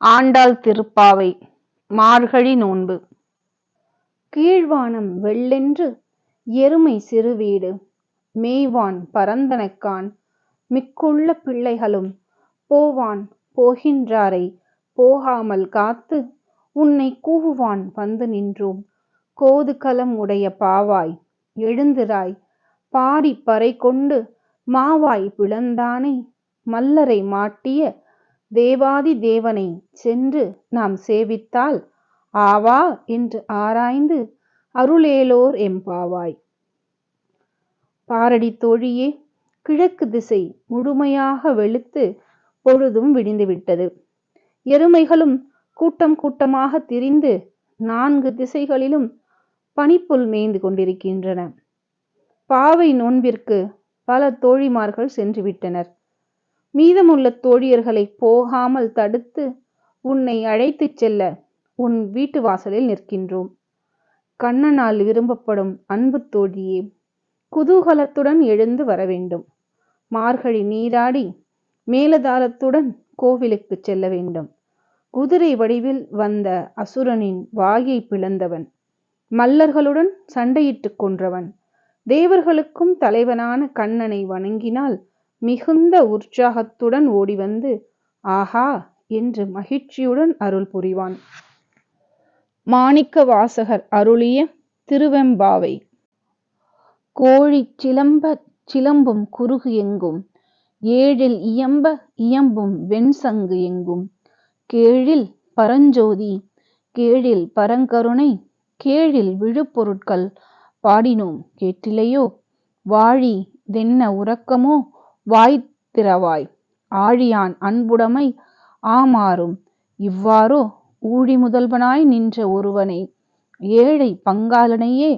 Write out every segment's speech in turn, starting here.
ஆண்டாள் திருப்பாவை மார்கழி நோன்பு. கீழ்வானம் வெள்ளென்று எருமை சிறுவீடு மேய்வான் பரந்தனக்கான் மிக்குள்ள பிள்ளைகளும் போவான் போகின்றாரை போகாமல் காத்து உன்னை கூவுவான் வந்து நின்றோம். கோதுகலம் உடைய பாவாய் எழுந்திராய் பாடி பறை கொண்டு மாவாய் பிளந்தானை மல்லரை மாட்டிய தேவாதி தேவனை சென்று நாம் சேவித்தால் ஆவா என்று ஆராய்ந்து அருளேலோர் எம்பாவாய். பாரடி தோழியே கிழக்கு திசை முழுமையாக வெளுத்து பொழுதும் விடிந்துவிட்டது. எருமைகளும் கூட்டம் கூட்டமாக திரிந்து நான்கு திசைகளிலும் பனிப்புல் மேய்ந்து கொண்டிருக்கின்றன. பாவை நோன்பிற்கு பல தோழிமார்கள் சென்றுவிட்டனர். மீதமுள்ள தோழியர்களை போகாமல் தடுத்து உன்னை அழைத்துச் செல்ல உன் வீட்டு வாசலில் நிற்கின்றோம். கண்ணனால் விரும்பப்படும் அன்பு தோழியே குதூகலத்துடன் எழுந்து வர வேண்டும். மார்கழி நீராடி மேலதாளத்துடன் கோவிலுக்கு செல்ல வேண்டும். குதிரை வடிவில் வந்த அசுரனின் வாயை பிளந்தவன் மல்லர்களுடன் சண்டையிட்டுக் கொன்றவன் தேவர்களுக்கும் தலைவனான கண்ணனை வணங்கினால் மிகுந்த உற்சாகத்துடன் ஓடிவந்து ஆஹா! என்று மகிழ்ச்சியுடன் அருள் புரிவான். மாணிக்க வாசகர் அருளிய திருவெம்பாவை. கோழி சிலம்பச் சிலம்பும் குறுகு எங்கும் ஏழில் இயம்ப இயம்பும் வெண்சங்கு எங்கும். கேழில் பரஞ்சோதி கேழில் பரங்கருணை கேழில் விழுப்பொருட்கள் பாடினோம் கேட்டிலையோ? வாழி தென்ன உறக்கமோ? வாய்த்திறவாய் ஆழியான் அன்புடைமை ஆமாறும் இவ்வாறோ ஊழி முதல்வனாய் நின்ற ஒருவனை ஏழை பங்காளனையே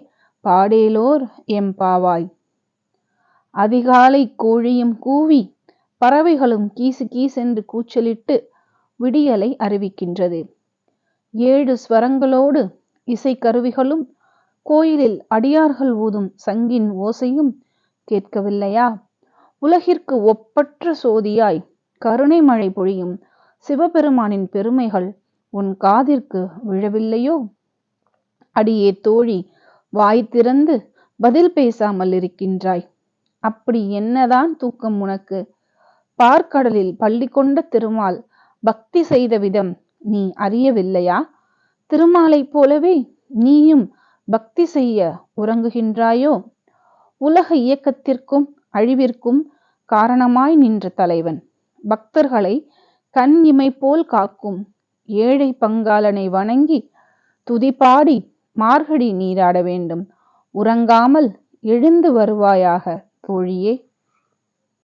பாடேலோர் எம்பாவாய். அதிகாலை கோழியும் கூவி பறவைகளும் கீசு கீசென்று கூச்சலிட்டு விடியலை அறிவிக்கின்றது. ஏழு ஸ்வரங்களோடு இசைக்கருவிகளும் கோயிலில் அடியார்கள் ஊதும் சங்கின் ஓசையும் கேட்கவில்லையா? உலகிற்கு ஒப்பற்ற சோதியாய் கருணை மழை பொழியும் சிவபெருமானின் பெருமைகள் உன் காதிற்கு விழவில்லையோ? அடியே தோழி வாய் திறந்து பதில் பேசாமல் இருக்கின்றாய். அப்படி என்னதான் தூக்கம் உனக்கு? பார்க்கடலில் பள்ளி கொண்ட திருமால் பக்தி செய்த விதம் நீ அறியவில்லையா? திருமாலைப் போலவே நீயும் பக்தி செய்ய உறங்குகின்றாயோ? உலக இயக்கத்திற்கும் அழிவிற்கும் காரணமாய் நின்ற தலைவன். பக்தர்களை கண் இமைப்போல் காக்கும் ஏழை பங்காளனை வணங்கி துதிபாடி மார்கழி நீராட வேண்டும். உறங்காமல் எழுந்து வருவாயாக தோழியே.